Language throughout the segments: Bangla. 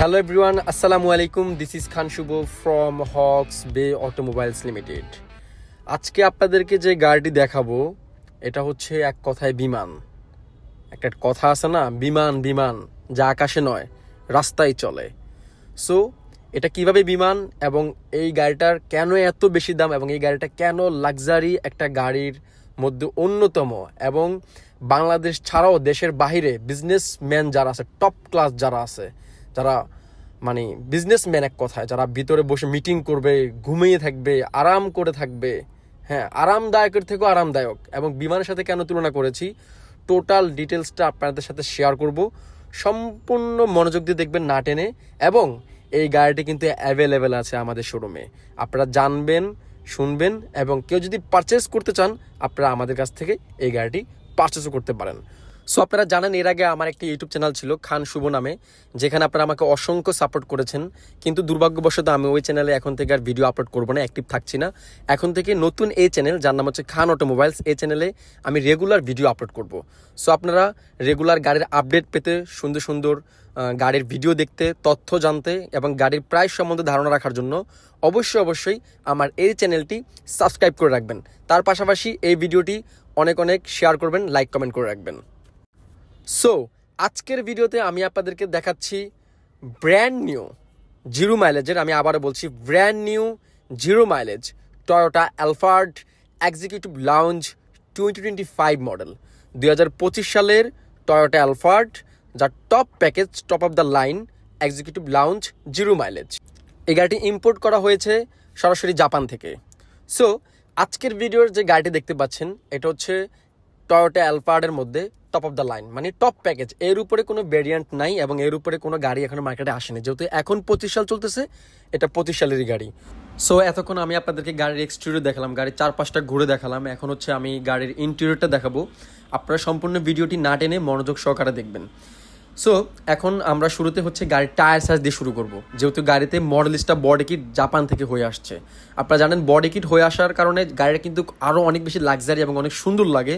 হ্যালো এভরিওয়ান আসসালামু আলাইকুম this is Khan Shubho from Hawks Bay Automobiles Limited আজকে আপনাদেরকে যে গাড়িটি দেখাবো, এটা হচ্ছে এক কথায় বিমান। একটা কথা আছে না, বিমান বিমান, যা আকাশে নয়, রাস্তায় চলে। সো এটা কীভাবে বিমান এবং এই গাড়িটার কেন এত বেশি দাম এবং এই গাড়িটা কেন লাক্সারি একটা গাড়ির মধ্যে অন্যতম এবং বাংলাদেশ ছাড়াও দেশের বাইরে বিজনেসম্যান যারা আছে টপ ক্লাস যারা আছে যারা মানে বিজনেসম্যান এক কথায়, যারা ভিতরে বসে মিটিং করবে, ঘুমিয়ে থাকবে, আরাম করে থাকবে হ্যাঁ আরামদায়কের থেকেও আরামদায়ক। এবং বিমানের সাথে কেন তুলনা করেছি? টোটাল ডিটেলসটা আপনাদের সাথে শেয়ার করব। সম্পূর্ণ মনোযোগ দিয়ে দেখবেন না টেনে। এবং এই গাড়িটি কিন্তু অ্যাভেলেবেল আছে আমাদের শোরুমে আপনারা জানবেন, শুনবেন এবং কেউ যদি পারচেস করতে চান, আপনারা আমাদের কাছ থেকে এই গাড়িটি পারচেসও করতে পারেন। সো আপনারা জানেন, এর আগে আমার একটি ইউটিউব চ্যানেল ছিল, খান শুভ নামে, যেখানে আপনারা আমাকে অসংখ্য সাপোর্ট করেছেন। কিন্তু দুর্ভাগ্যবশত আমি ওই চ্যানেলে এখন থেকে আর ভিডিও আপলোড করব না অ্যাক্টিভ থাকছি না। এখন থেকে নতুন এই চ্যানেল যার নাম হচ্ছে খান অটোমোবাইলস এই চ্যানেলে আমি রেগুলার ভিডিও আপলোড করব। সো আপনারা রেগুলার গাড়ির আপডেট পেতে, সুন্দর সুন্দর গাড়ির ভিডিও দেখতে, তথ্য জানতে এবং গাড়ির প্রাইস সম্বন্ধে ধারণা রাখার জন্য অবশ্যই অবশ্যই আমার এই চ্যানেলটি সাবস্ক্রাইব করে রাখবেন। তার পাশাপাশি এই ভিডিওটি অনেক অনেক শেয়ার করবেন লাইক কমেন্ট করে রাখবেন। সো আজকের ভিডিওতে আমি আপনাদেরকে দেখাচ্ছি ব্র্যান্ড নিউ জিরো মাইলেজের আমি আবারও বলছি brand new zero mileage Toyota Alphard executive lounge twenty twenty five model দুই হাজার পঁচিশ সালের টয়োটা অ্যালফার্ড যার top package top of the line executive lounge zero mileage এই গাড়িটি ইম্পোর্ট করা হয়েছে সরাসরি জাপান থেকে। সো আজকের ভিডিওর যে গাড়িটি দেখতে পাচ্ছেন, এটা হচ্ছে টয়োটা অ্যালফার্ডের মধ্যে টপ অফ দ্য লাইন মানে টপ প্যাকেজ এর উপরে কোনো ভেরিয়েন্ট নাই এবং এর উপরে কোনো গাড়ি এখনও মার্কেটে আসেনি। যেহেতু এখন পঁচিশ সাল চলতেছে, এটা পঁচিশ সালেরই গাড়ি। সো এতক্ষণ আমি আপনাদেরকে গাড়ির এক্সটেরিয়র দেখালাম, গাড়ির চার পাঁচটা ঘুরে দেখালাম। এখন হচ্ছে আমি গাড়ির ইন্টেরিয়রটা দেখাবো। আপনারা সম্পূর্ণ ভিডিওটি না টেনে মনোযোগ সহকারে দেখবেন। সো এখন আমরা শুরুতে হচ্ছে গাড়ির টায়ার সাইজ দিয়ে শুরু করব। যেহেতু গাড়িতে মডেলিস্টটা বডি কিট জাপান থেকে হয়ে আসছে। আপনারা জানেন বডি কিট হয়ে আসার কারণে গাড়িটা কিন্তু আরও অনেক বেশি লাক্সারি এবং অনেক সুন্দর লাগে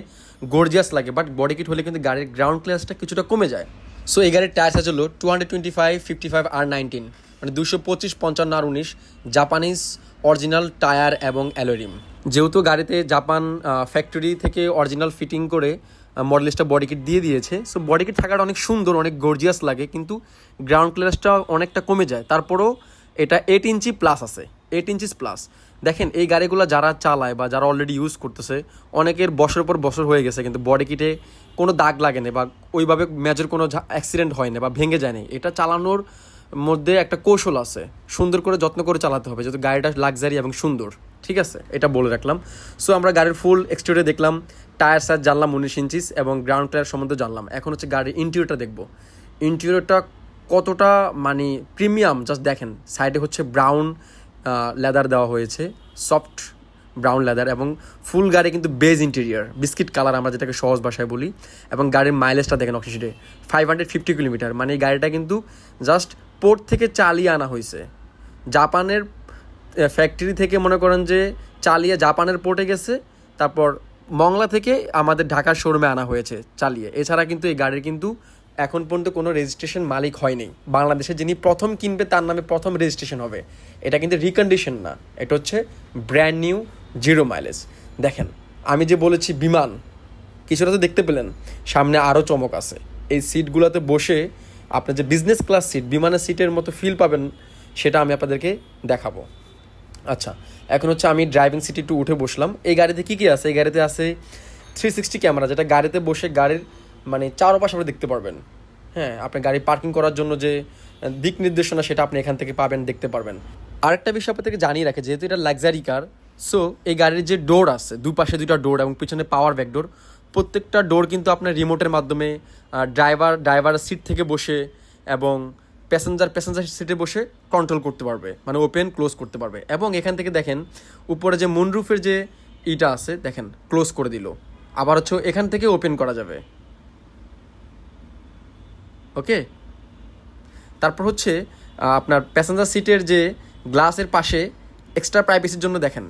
গর্জিয়াস লাগে বাট বডি কিট হলে কিন্তু গাড়ির গ্রাউন্ড ক্লিয়ার্সটা কিছুটা কমে যায়। সো এই গাড়ির টায়ার সাইজ হলো two hundred twenty five fifty five আর নাইনটিন মানে দুশো পঁচিশ, পঞ্চান্ন, আর উনিশ জাপানিজ অরিজিনাল টায়ার এবং অ্যালোরিম যেহেতু গাড়িতে জাপান ফ্যাক্টরি থেকে অরিজিনাল ফিটিং করে মডেলিস্টটা বডি কিট দিয়ে দিয়েছে। সো বডি কিট থাকাটা অনেক সুন্দর, অনেক গর্জিয়াস লাগে, কিন্তু গ্রাউন্ড ক্লিয়ারেন্সটা অনেকটা কমে যায়। তারপরেও এটা এইট ইঞ্চি প্লাস আছে এইট ইঞ্চিস প্লাস দেখেন, এই গাড়িগুলো যারা চালায় বা যারা অলরেডি ইউজ করতেছে, অনেকের বছর পর বছর হয়ে গেছে, কিন্তু বডি কিটে কোনো দাগ লাগে না বা ওইভাবে মেজর কোনো অ্যাক্সিডেন্ট হয় না বা ভেঙে যায় না। এটা চালানোর মধ্যে একটা কৌশল আছে, সুন্দর করে যত্ন করে চালাতে হবে, যেহেতু গাড়িটা লাক্সারি এবং সুন্দর। ঠিক আছে? এটা বলে রাখলাম। সো আমরা গাড়ির ফুল এক্সটেরিয়র দেখলাম টায়ার সাইজ জানলাম উনিশ ইঞ্চিস এবং গ্রাউন্ড টায়ার সম্বন্ধে জানলাম। এখন হচ্ছে গাড়ির ইন্টেরিয়রটা দেখব। ইন্টেরিয়রটা কতটা মানে প্রিমিয়াম জাস্ট দেখেন সাইডে হচ্ছে ব্রাউন লেদার দেওয়া হয়েছে সফট ব্রাউন লেদার এবং ফুল গাড়ি কিন্তু বেজ ইন্টেরিয়ার বিস্কিট কালার আমরা যেটাকে সহজ ভাষায় বলি এবং গাড়ির মাইলেজটা দেখেন অক্সিজেনে ফাইভ হান্ড্রেড ফিফটি কিলোমিটার মানে এই গাড়িটা কিন্তু জাস্ট পোর্ট থেকে চালিয়ে আনা হয়েছে। জাপানের ফ্যাক্টরি থেকে মনে করেন যে চালিয়ে জাপানের পোর্টে গেছে, তারপর মংলা থেকে আমাদের ঢাকার শোরুমে আনা হয়েছে, চালিয়ে। এছাড়া কিন্তু এই গাড়ির কিন্তু এখন পর্যন্ত কোনো রেজিস্ট্রেশন মালিক হয়নি। বাংলাদেশে যিনি প্রথম কিনবে, তার নামে প্রথম রেজিস্ট্রেশন হবে। এটা কিন্তু রিকন্ডিশন না। এটা হচ্ছে ব্র্যান্ড নিউ জিরো মাইলেজ দেখেন, আমি যে বলেছি বিমান, কিছুটা তো দেখতে পেলেন। সামনে আরও চমক আছে। এই সিটগুলোতে বসে আপনার যে বিজনেস ক্লাস সিট বিমানের সিটের মতো ফিল পাবেন, সেটা আমি আপনাদেরকে দেখাবো। আচ্ছা এখন হচ্ছে আমি ড্রাইভিং সিটে একটু উঠে বসলাম। এই গাড়িতে কী কী আছে? এই গাড়িতে আছে থ্রি সিক্সটি ক্যামেরা যেটা গাড়িতে বসে গাড়ির মানে চারপাশে আপনি দেখতে পারবেন। হ্যাঁ আপনি গাড়ি পার্কিং করার জন্য যে দিক নির্দেশনা, সেটা আপনি এখান থেকে পাবেন, দেখতে পারবেন। আরেকটা বিষয় আপনাদেরকে জানিয়ে রাখে, যেহেতু এটা লাক্সারি কার সো এই গাড়ির যে ডোর আছে, দুপাশে দুইটা ডোর এবং পিছনে পাওয়ার ব্যাক ডোর প্রত্যেকটা ডোর কিন্তু আপনার রিমোটের মাধ্যমে ড্রাইভার ড্রাইভারের সিট থেকে বসে এবং প্যাসেঞ্জার প্যাসেঞ্জার সিটে বসে কন্ট্রোল করতে পারবে মানে ওপেন ক্লোজ করতে পারবে। এবং এখান থেকে দেখেন, উপরে যে মুনরুফের যে ইটা আছে, দেখেন ক্লোজ করে দিল। আবার হচ্ছে এখান থেকে ওপেন করা যাবে। ওকে? তারপর হচ্ছে আপনার প্যাসেঞ্জার সিটের যে গ্লাসের পাশে এক্সট্রা প্রাইভেসির জন্য দেখেন।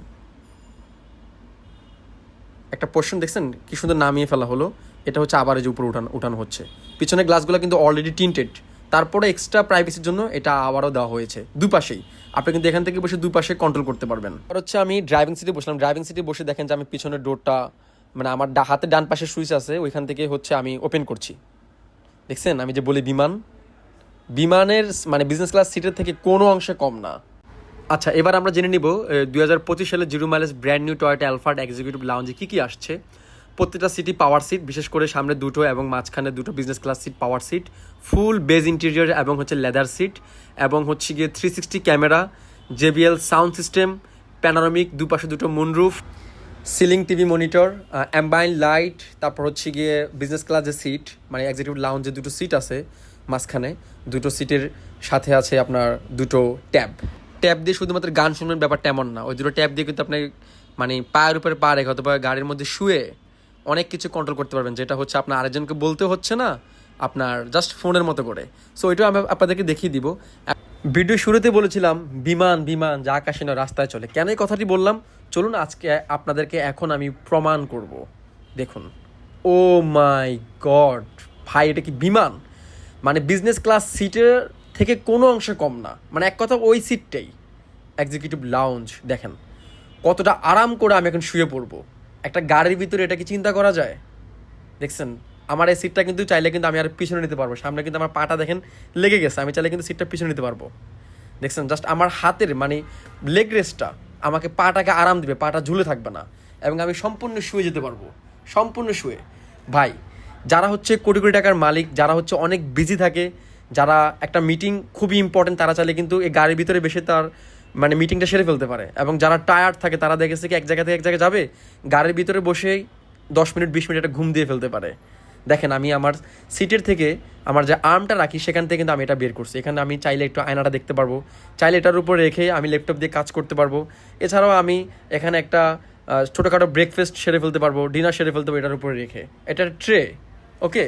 একটা পোর্শন দেখছেন? কি সুন্দর নামিয়ে ফেলা হলো। এটা হচ্ছে আবার যে উপরে উঠানো উঠানো হচ্ছে। পিছনে গ্লাসগুলো কিন্তু অলরেডি টিন্টেড তারপরে এক্সট্রা প্রাইভেসির জন্য এটা আবারও দেওয়া হয়েছে। দুপাশেই। আপনি কিন্তু এখান থেকে বসে দুপাশে কন্ট্রোল করতে পারবেন। আর হচ্ছে আমি ড্রাইভিং সিটে বসলাম। ড্রাইভিং সিটে বসে দেখেন যে আমি পিছনের ডোরটা মানে আমার হাতে ডান পাশে সুইচ আছে ওইখান থেকে হচ্ছে আমি ওপেন করছি। দেখছেন? আমি যে বলি বিমান বিমানের মানে বিজনেস ক্লাস সিটের থেকে কোনো অংশে কম না। আচ্ছা এবার আমরা জেনে নিব দুই পঁচিশ সালে zero mileage brand new Toyota Alphard executive লাউঞ্জে কী কী আসছে। প্রত্যেকটা সিটি পাওয়ার সিট বিশেষ করে সামনে দুটো এবং মাঝখানে দুটো business class seat power seat full beige interior এবং হচ্ছে লেদার সিট এবং হচ্ছে গিয়ে three sixty camera JBL sound system panoramic দুপাশে দুটো moonroof ceiling TV monitor ambient light তারপর হচ্ছে গিয়ে বিজনেস ক্লাসের সিট মানে এক্সিকিউটিভ লাউঞ্জে দুটো সিট আছে মাঝখানে, দুটো সিটের সাথে আছে আপনার দুটো ট্যাব ট্যাব দিয়ে শুধুমাত্র গান শুনবেন ব্যাপারটা এমন না। ওই দুটো ট্যাব দিয়ে কিন্তু আপনি মানে পায়ের উপরে পা রেখে অথবা গাড়ির মধ্যে শুয়ে অনেক কিছু কন্ট্রোল করতে পারবেন, যেটা হচ্ছে আপনার আরেকজনকে বলতে হচ্ছে না, আপনার জাস্ট ফোনের মতো করে। সো এটাও আমি আপনাদেরকে দেখিয়ে দিব। ভিডিও শুরুতে বলেছিলাম, বিমান বিমান, যা আকাশে না রাস্তায় চলে। কেন এই কথাটি বললাম? চলুন আজকে আপনাদেরকে এখন আমি প্রমাণ করব। দেখুন। Oh my god! ভাই, এটা কি বিমান? মানে বিজনেস ক্লাস সিটের থেকে কোনো অংশে কম না। মানে এক কথা, ওই সিটটাই এক্সিকিউটিভ লাউঞ্জ দেখেন। কতটা আরাম করে আমি এখন শুয়ে পড়ব। একটা গাড়ির ভিতরে এটা কি চিন্তা করা যায়? দেখছেন, আমার এই সিটটা কিন্তু চাইলে কিন্তু আমি আর পিছনে নিতে পারব। সামনে কিন্তু আমার পাটা দেখেন লেগে গেছে, আমি চাইলে কিন্তু সিটটা পিছনে নিতে পারব। দেখছেন জাস্ট আমার হাতের মানে লেগ রেস্টটা আমাকে পাটাকে আরাম দেবে, পাটা ঝুলে থাকবে না। এবং আমি সম্পূর্ণ শুয়ে যেতে পারব, সম্পূর্ণ শুয়ে। ভাই, যারা হচ্ছে কোটি কোটি টাকার মালিক, যারা হচ্ছে অনেক বিজি থাকে, যারা একটা মিটিং খুবই ইম্পর্টেন্ট তারা চাইলে কিন্তু এই গাড়ির ভিতরে বেশি তার মানে মিটিংটা সেরে ফেলতে পারে। এবং যারা টায়ার্ড থাকে, তারা দেখেছে কি এক জায়গা থেকে এক জায়গায় যাবে, গাড়ির ভিতরে বসেই দশ মিনিট, বিশ মিনিট একটা ঘুম দিয়ে ফেলতে পারে। দেখেন, আমি আমার সিটের থেকে আমার যে আর্মটা রাখি, সেখান থেকে কিন্তু আমি এটা বের করছি। এখানে আমি চাইলে একটু আয়নাটা দেখতে পারব। চাইলে এটার উপর রেখে আমি ল্যাপটপ দিয়ে কাজ করতে পারব। এছাড়াও আমি এখানে একটা ছোটোখাটো ব্রেকফাস্ট সেরে ফেলতে পারব ডিনার সেরে ফেলতে পারব এটার উপরে রেখে। এটা ট্রে ওকে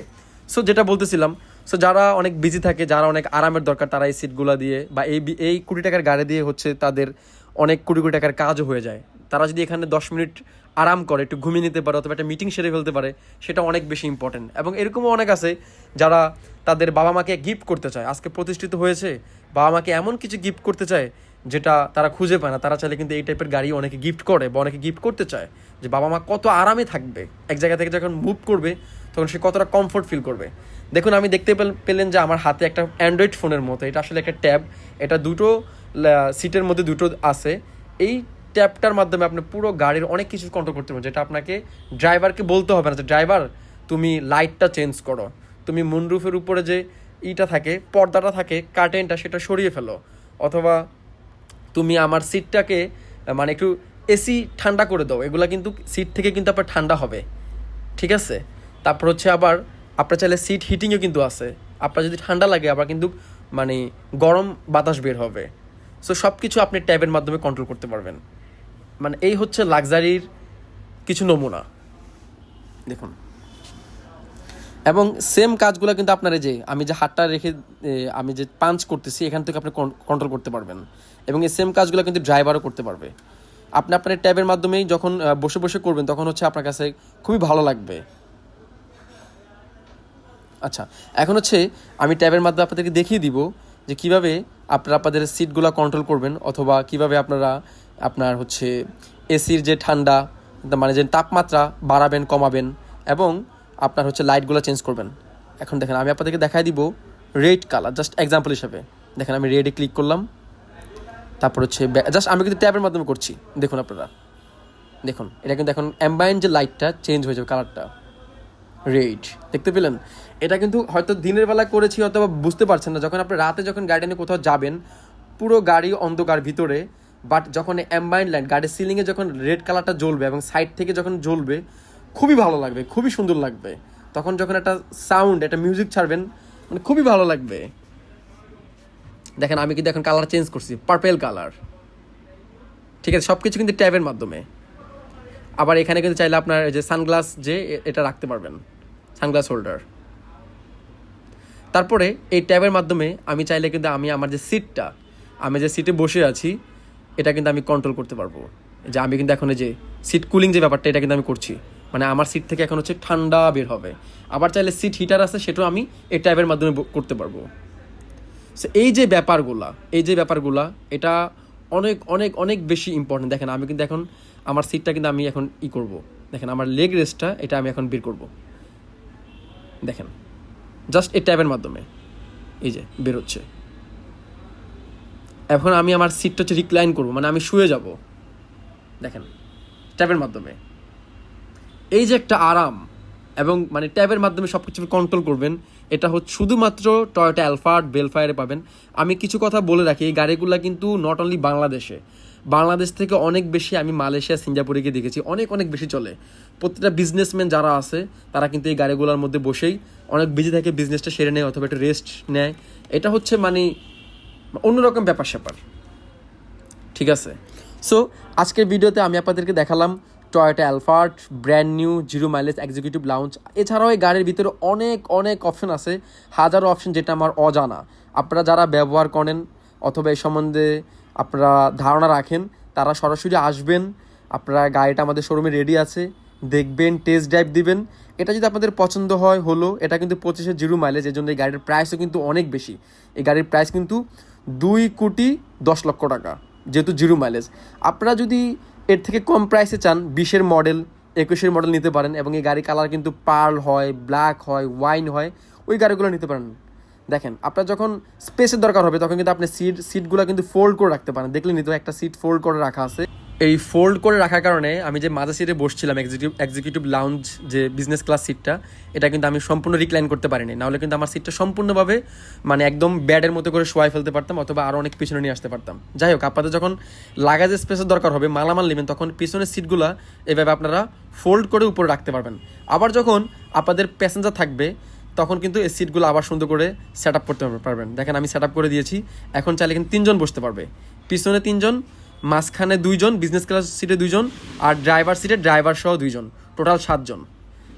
সো যেটা বলতেছিলাম সো যারা অনেক বিজি থাকে, যারা অনেক আরামের দরকার, তারা এই সিটগুলো দিয়ে বা এই এই কুড়ি টাকার গাড়ি দিয়ে হচ্ছে তাদের অনেক কোটি কোটি টাকার কাজও হয়ে যায়। তারা যদি এখানে দশ মিনিট আরাম করে, একটু ঘুমিয়ে নিতে পারে অথবা একটা মিটিং সেরে ফেলতে পারে, সেটা অনেক বেশি ইম্পর্টেন্ট এবং এরকমও অনেক আছে যারা তাদের বাবা মাকে গিফট করতে চায়। আজকে প্রতিষ্ঠিত হয়েছে বাবা মাকে এমন কিছু গিফট করতে চায় যেটা তারা খুঁজে পায় না, তারা চাইলে কিন্তু এই টাইপের গাড়ি অনেকে গিফট করে বা অনেকে গিফট করতে চায় যে বাবা মা কত আরামে থাকবে। এক জায়গা থেকে যখন মুভ করবে, তখন সে কতটা কমফোর্ট ফিল করবে। দেখুন, আমি দেখতে পেল- পেলেন যে আমার হাতে একটা অ্যান্ড্রয়েড ফোনের মতো, এটা আসলে একটা ট্যাব এটা দুটো সিটের মধ্যে দুটো আছে। এই ট্যাবটার মাধ্যমে আপনি পুরো গাড়ির অনেক কিছু কন্ট্রোল করতে পারবেন, যেটা আপনাকে ড্রাইভারকে বলতে হবে না যে ড্রাইভার তুমি লাইটটা চেঞ্জ করো। তুমি মুনরুফের উপরে যে ইটা থাকে, পর্দাটা থাকে কার্টেনটা সেটা সরিয়ে ফেলো। অথবা তুমি আমার সিটটাকে মানে একটু এসি ঠান্ডা করে দাও। এগুলা কিন্তু সিট থেকে কিন্তু আপনার ঠান্ডা হবে। ঠিক আছে? তারপর হচ্ছে আবার আপনার চাইলে সিট হিটিংও কিন্তু আছে। আপনার যদি ঠান্ডা লাগে, আবার কিন্তু মানে গরম বাতাস বের হবে। সো সব কিছু আপনি ট্যাবের মাধ্যমে কন্ট্রোল করতে পারবেন। মানে এই হচ্ছে লাক্সারির কিছু নমুনা। দেখুন। এবং সেম কাজগুলো কিন্তু আপনার যে, আমি যে হাতটা রেখে আমি যে পাঞ্চ করতেছি, এখান থেকে আপনি কন্ট্রোল করতে পারবেন। এবং এই সেম কাজগুলো কিন্তু ড্রাইভারও করতে পারবে। আপনি আপনার ট্যাবের মাধ্যমেই যখন বসে বসে করবেন, তখন হচ্ছে আপনার কাছে খুবই ভালো লাগবে। আচ্ছা এখন হচ্ছে আমি ট্যাবের মাধ্যমে আপনাদেরকে দেখিয়ে দিব যে কীভাবে আপনারা আপনাদের সিটগুলো কন্ট্রোল করবেন, অথবা কীভাবে আপনারা আপনার হচ্ছে এসির যে ঠান্ডা মানে যে তাপমাত্রা বাড়াবেন, কমাবেন, এবং আপনার হচ্ছে লাইটগুলো চেঞ্জ করবেন। এখন দেখেন আমি আপনাদেরকে দেখাই দিব রেড কালার জাস্ট এক্সাম্পল হিসাবে। দেখেন আমি রেডে ক্লিক করলাম। তারপর হচ্ছে জাস্ট আমি কিন্তু ট্যাবের মাধ্যমে করছি। দেখুন আপনারা। দেখুন, এটা কিন্তু এখন অ্যাম্বাইন যে লাইটটা চেঞ্জ হয়ে যাবে কালারটা রেড দেখতে পেলেন? এটা কিন্তু হয়তো দিনের বেলা করেছি, অথবা বুঝতে পারছেন না। যখন আপনি রাতে যখন গাড়ি নিয়ে কোথাও যাবেন, পুরো গাড়ি অন্ধকার ভিতরে বাট যখন অ্যাম্বাইন লাইট গাড়ির সিলিংয়ে যখন রেড কালারটা জ্বলবে এবং সাইড থেকে যখন জ্বলবে খুবই ভালো লাগবে, খুবই সুন্দর লাগবে। তখন যখন একটা সাউন্ড একটা মিউজিক ছাড়বেন মানে খুবই ভালো লাগবে। দেখেন, আমি কিন্তু এখন কালার চেঞ্জ করছি পার্পেল কালার ঠিক আছে সব কিছু কিন্তু ট্যাবের মাধ্যমে। আবার এখানে কিন্তু চাইলে আপনার যে সানগ্লাস যে এটা রাখতে পারবেন সানগ্লাস হোল্ডার তারপরে এই ট্যাবের মাধ্যমে আমি চাইলে কিন্তু আমি আমার যে সিটটা আমি যে সিটে বসে আছি, এটা কিন্তু আমি কন্ট্রোল করতে পারব। যে আমি কিন্তু এখন এই যে সিট কুলিং যে ব্যাপারটা, এটা কিন্তু আমি করছি। মানে আমার সিট থেকে এখন হচ্ছে ঠান্ডা বের হবে। আবার চাইলে সিট হিটার আছে সেটাও আমি এই ট্যাবের মাধ্যমে করতে পারব। So, এই যে ব্যাপারগুলা এই যে ব্যাপারগুলা এটা অনেক অনেক অনেক বেশি ইম্পর্টেন্ট দেখেন আমি কিন্তু এখন আমার সিটটা কিন্তু আমি এখন ই করব। দেখেন আমার লেগ রেস্টটা এটা আমি এখন বের করব। দেখেন জাস্ট এই ট্যাবের মাধ্যমে এই যে বেরোচ্ছে। এখন আমি আমার সিটটা হচ্ছে রিক্লাইন করব মানে আমি শুয়ে যাব। দেখেন ট্যাবের মাধ্যমে। এই যে একটা আরাম এবং মানে ট্যাবের মাধ্যমে সব কিছু কন্ট্রোল করবেন, এটা হচ্ছে শুধুমাত্র টয়োটা অ্যালফার্ড বেলফায়ারে পাবেন। আমি কিছু কথা বলে রাখি, এই গাড়িগুলো কিন্তু নট অনলি বাংলাদেশে, বাংলাদেশ থেকে অনেক বেশি আমি মালয়েশিয়া, সিঙ্গাপুরে গিয়ে দেখেছি, অনেক অনেক বেশি চলে। প্রত্যেকটা বিজনেসম্যান যারা আছে, তারা কিন্তু এই গাড়িগুলোর মধ্যে বসেই অনেক বিজি থাকে বিজনেসটা সেরে নেয় অথবা একটু রেস্ট নেয়। এটা হচ্ছে মানে অন্যরকম ব্যাপার স্যাপার ঠিক আছে? সো আজকের ভিডিওতে আমি আপনাদেরকে দেখালাম Toyota Alphard brand new zero mileage executive lounge এছাড়াও এই গাড়ির ভিতরে অনেক অনেক অপশন আছে। হাজারো অপশন যেটা আমার অজানা। আপনারা যারা ব্যবহার করেন অথবা এই সম্বন্ধে আপনারা ধারণা রাখেন, তারা সরাসরি আসবেন। আপনারা গাড়িটা আমাদের শোরুমে রেডি আছে। দেখবেন টেস্ট ড্রাইভ দিবেন। এটা যদি আপনাদের পছন্দ হয়, হলো, এটা কিন্তু পঁচিশে জিরো মাইলেজ এই জন্য এই গাড়ির প্রাইসও কিন্তু অনেক বেশি। এই গাড়ির প্রাইস কিন্তু দুই কোটি দশ লক্ষ টাকা, যেহেতু জিরো মাইলেজ আপনারা যদি এর থেকে কম প্রাইসে চান বিশের মডেল একুশের মডেল নিতে পারেন এবং এই গাড়ি কালার কিন্তু পার্ল হয় ব্ল্যাক হয় ওয়াইন হয়, ওই গাড়িগুলো নিতে পারেন। দেখেন, আপনার যখন স্পেসের দরকার হবে, তখন কিন্তু আপনি সিট সিটগুলো কিন্তু ফোল্ড করে রাখতে পারেন। দেখলেন তো একটা সিট ফোল্ড করে রাখা আছে। এই ফোল্ড করে রাখার কারণে আমি যে মাঝে সিটে বসছিলাম এক্সিকিউটিভ এক্সিকিউটিভ লাউঞ্জ যে বিজনেস ক্লাস সিটটা এটা কিন্তু আমি সম্পূর্ণ রিক্লাইন করতে পারিনি। নাহলে কিন্তু আমার সিটটা সম্পূর্ণভাবে মানে একদম ব্যাডের মতো করে শোয়াই ফেলতে পারতাম অথবা আরও অনেক পিছনে নিয়ে আসতে পারতাম। যাই হোক আপনাদের যখন লাগাজ স্পেসের দরকার হবে, মালামাল নেবেন, তখন পিছনের সিটগুলো এভাবে আপনারা ফোল্ড করে উপরে রাখতে পারবেন। আবার যখন আপনাদের প্যাসেঞ্জার থাকবে, তখন কিন্তু এই সিটগুলো আবার সুন্দর করে সেট আপ করতে পারবেন। দেখেন আমি সেট আপ করে দিয়েছি, এখন চাইলে কিন্তু তিনজন বসতে পারবে। পিছনে তিনজন মাঝখানে দুইজন বিজনেস ক্লাস সিটে দুইজন আর ড্রাইভার সিটে ড্রাইভার সহ দুইজন টোটাল সাতজন।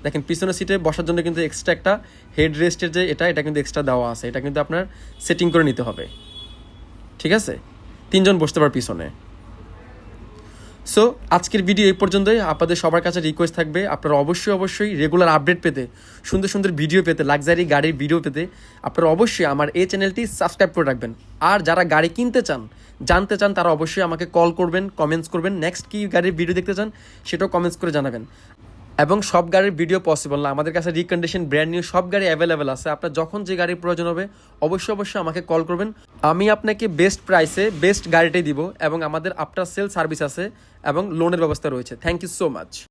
দেখেন, পিছনের সিটে বসার জন্য কিন্তু এক্সট্রা একটা হেড রেস্টের যে এটা এটা কিন্তু এক্সট্রা দেওয়া আছে। এটা কিন্তু আপনার সেটিং করে নিতে হবে। ঠিক আছে? তিনজন বসতে পার পিছনে। সো আজকের ভিডিও এই পর্যন্তই। আপনাদের সবার কাছে রিকোয়েস্ট থাকবে। আপনারা অবশ্যই অবশ্যই রেগুলার আপডেট পেতে, সুন্দর সুন্দর ভিডিও পেতে লাক্সারি গাড়ির ভিডিও পেতে, আপনারা অবশ্যই আমার এই চ্যানেলটি সাবস্ক্রাইব করে রাখবেন। আর যারা গাড়ি কিনতে চান জানতে চান তারা অবশ্যই আমাকে কল করবেন কমেন্টস করবেন। নেক্সট কি গাড়ির ভিডিও দেখতে চান, সেটাও কমেন্টস করে জানাবেন। এবং সব গাড়ির ভিডিও পসিবল না। আমাদের কাছে রিকন্ডিশন ব্র্যান্ড নিউ সব গাড়ি অ্যাভেলেবেল আছে। আপনার যখন যে গাড়ির প্রয়োজন হবে, অবশ্যই অবশ্যই আমাকে কল করবেন। আমি আপনাকে বেস্ট প্রাইসে বেস্ট গাড়িটাই দিব এবং আমাদের আফটার সেল সার্ভিস আছে এবং লোনের ব্যবস্থা রয়েছে। Thank you so much